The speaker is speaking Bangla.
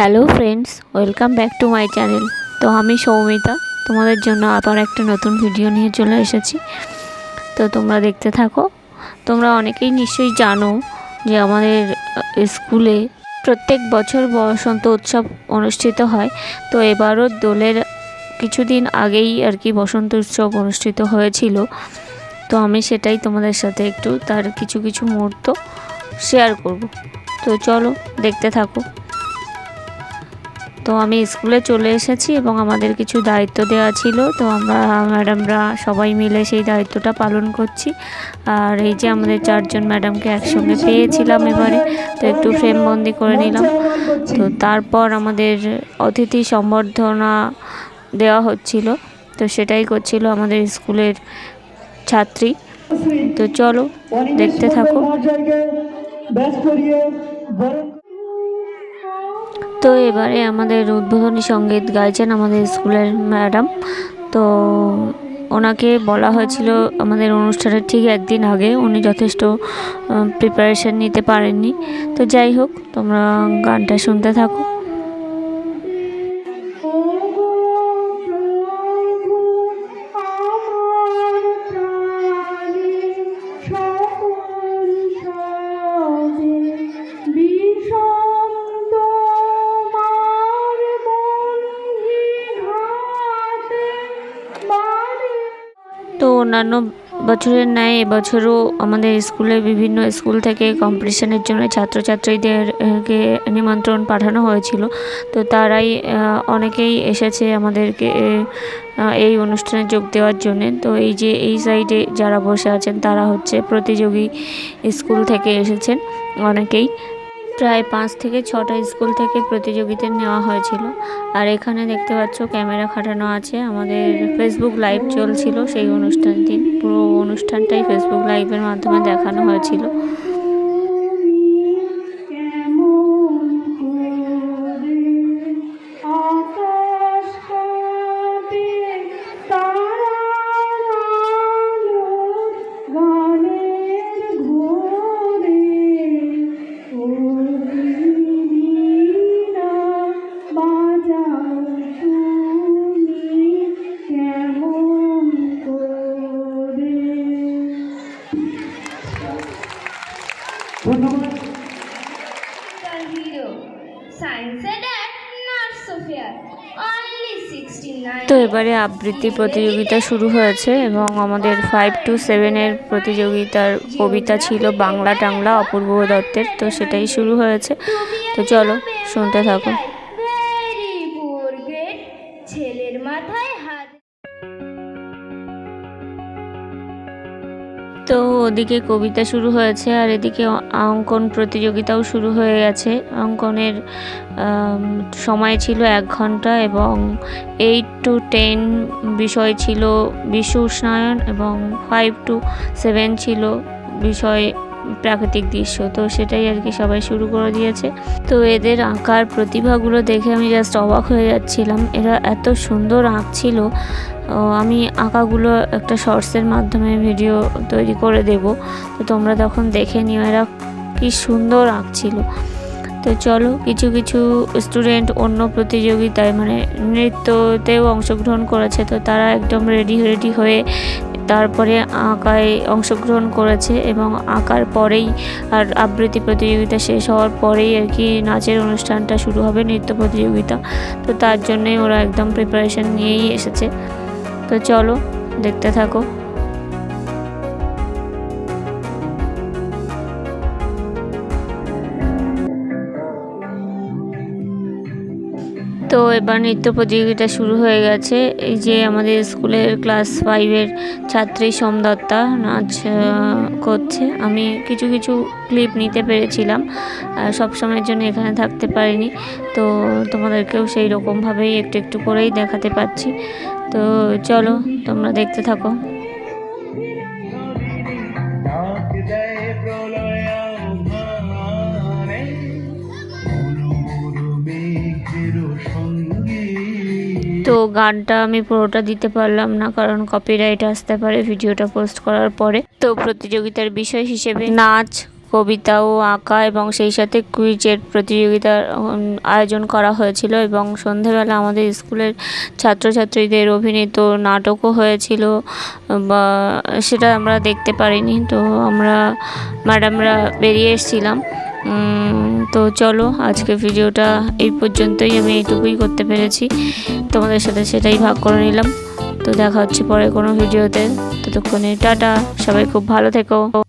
Hello friends welcome back to my channel তো আমি সৌমিতা। তোমাদের জন্য আবার একটা নতুন ভিডিও নিয়ে চলে এসেছি। তো তোমরা দেখতে থাকো। তোমরা অনেকেই নিশ্চয়ই জানো যে আমাদের স্কুলে প্রত্যেক বছর বসন্ত উৎসব অনুষ্ঠিত হয়। তো এবারও দোলের কিছুদিন আগেই আর কি বসন্ত উৎসব অনুষ্ঠিত হয়েছিল। তো আমি সেটাই তোমাদের সাথে একটু তার কিছু কিছু মুহূর্ত শেয়ার করব। তো চলো দেখতে থাকো। তো আমি স্কুলে চলে এসেছি এবং আমাদের কিছু দায়িত্ব দেওয়া ছিল। তো আমরা, ম্যাডামরা সবাই মিলে সেই দায়িত্বটা পালন করছি। আর এই যে আমাদের চারজন ম্যাডামকে একসঙ্গে পেয়েছিলাম এবারে, তো একটু ফ্রেমবন্দি করে নিলাম। তো তারপর আমাদের অতিথি সম্বর্ধনা দেওয়া হচ্ছিল। তো সেটাই করছিল আমাদের স্কুলের ছাত্রী। তো চলো, দেখতে থাকো। তো এবারে আমাদের উদ্বোধনী সংগীত গাইছেন আমাদের স্কুলের ম্যাডাম। তো ওনাকে বলা হয়েছিল আমাদের অনুষ্ঠানের ঠিক একদিন আগে। উনি যথেষ্ট প্রিপারেশান নিতে পারেননি। তো যাই হোক, তোমরা গানটা শুনতে থাকো। অন্যান্য বছরের ন্যায় এবছরও আমাদের স্কুলে বিভিন্ন স্কুল থেকে কম্পিটিশনের জন্য ছাত্রছাত্রীদেরকে নিমন্ত্রণ পাঠানো হয়েছিল। তো তারাই অনেকেই এসেছে আমাদেরকে এই অনুষ্ঠানে যোগ দেওয়ার জন্য। তো এই যে, এই সাইডে যারা বসে আছেন, তারা হচ্ছে প্রতিযোগী স্কুল থেকে এসেছেন অনেকেই। প্রায় পাঁচ থেকে ছটা স্কুল থেকে প্রতিযোগিতা নেওয়া হয়েছিল। আর এখানে দেখতে পাচ্ছ ক্যামেরা খাটানো আছে। আমাদের ফেসবুক লাইভ চলছিল সেই অনুষ্ঠানটি পুরো অনুষ্ঠানটাই ফেসবুক লাইভের মাধ্যমে দেখানো হয়েছিল। Science and Art, not so fair. Only 69. তো এবারে আবৃত্তি প্রতিযোগিতা শুরু হয়েছে এবং আমাদের ফাইভ টু সেভেনের প্রতিযোগিতার কবিতা ছিল বাংলা টাংলা অপূর্ব দত্তের তো সেটাই শুরু হয়েছে তো চলো শুনতে থাকো. ছেলের মাথায় হাত তো ওদিকে কবিতা শুরু হয়েছে আর এদিকে অঙ্কন প্রতিযোগিতাও শুরু হয়ে গেছে। অঙ্কনের সময় ছিল এক ঘণ্টা এবং এইট টু টেন বিষয় ছিল বিশ্ব উষ্ণায়ন এবং ফাইভ টু সেভেন ছিল বিষয় প্রাকৃতিক দৃশ্য, তো সেটাই আর কি সবাই শুরু করে দিয়েছে। তো এদের আঁকার প্রতিভাগুলো দেখে আমি জাস্ট অবাক হয়ে যাচ্ছিলাম। এরা এত সুন্দর আঁকছিল আমি আঁকাগুলো একটা শর্টসের মাধ্যমে ভিডিও তৈরি করে দেব। তো তোমরা তখন দেখে নিও এরা কি সুন্দর আঁকছিল তো চলো, কিছু কিছু স্টুডেন্ট অন্য প্রতিযোগিতায় মানে নৃত্যতেও অংশগ্রহণ করেছে। তো তারা একদম রেডি রেডি হয়ে তারপরে আঁকায় অংশগ্রহণ করেছে এবং আঁকার পরেই আর আবৃত্তি প্রতিযোগিতা শেষ হওয়ার পরেই আর কি নাচের অনুষ্ঠানটা শুরু হবে, নৃত্য প্রতিযোগিতা। তো তার জন্যই ওরা একদম প্রিপারেশান নিয়েই এসেছে। তো চলো, দেখতে থাকো। তো এবার নৃত্য প্রতিযোগিতা শুরু হয়ে গেছে। এই যে আমাদের স্কুলের ক্লাস ফাইভের ছাত্রী সোমদত্তা নাচ করছে। আমি কিছু কিছু ক্লিপ নিতে পেরেছিলাম সব সময়ের জন্য এখানে থাকতে পারিনি। তো তোমাদেরকেও সেই রকমভাবেই একটু একটু করেই দেখাতে পাচ্ছি। তো চলো, তোমরা দেখতে থাকো। তো গানটা আমি পুরোটা দিতে পারলাম না, কারণ কপিরাইট আসতে পারে ভিডিওটা পোস্ট করার পরে। তো প্রতিযোগিতার বিষয় হিসেবে নাচ কবিতাও আঁকা এবং সেই সাথে কুইজের প্রতিযোগিতার আয়োজন করা হয়েছিল এবং সন্ধেবেলা আমাদের স্কুলের ছাত্রছাত্রীদের অভিনীত নাটকও হয়েছিল, বা সেটা আমরা দেখতে পারিনি। তো আমরা ম্যাডামরা বেরিয়ে এসেছিলাম। তো চলো আজকে ভিডিওটা এই পর্যন্তই। আমি এইটুকুই করতে পেরেছি। তোমাদের সাথে সেটাই ভাগ করে নিলাম। তো দেখা হচ্ছে পরে কোনো ভিডিওতে। ততক্ষণে টাটা। সবাই খুব ভালো থেকো।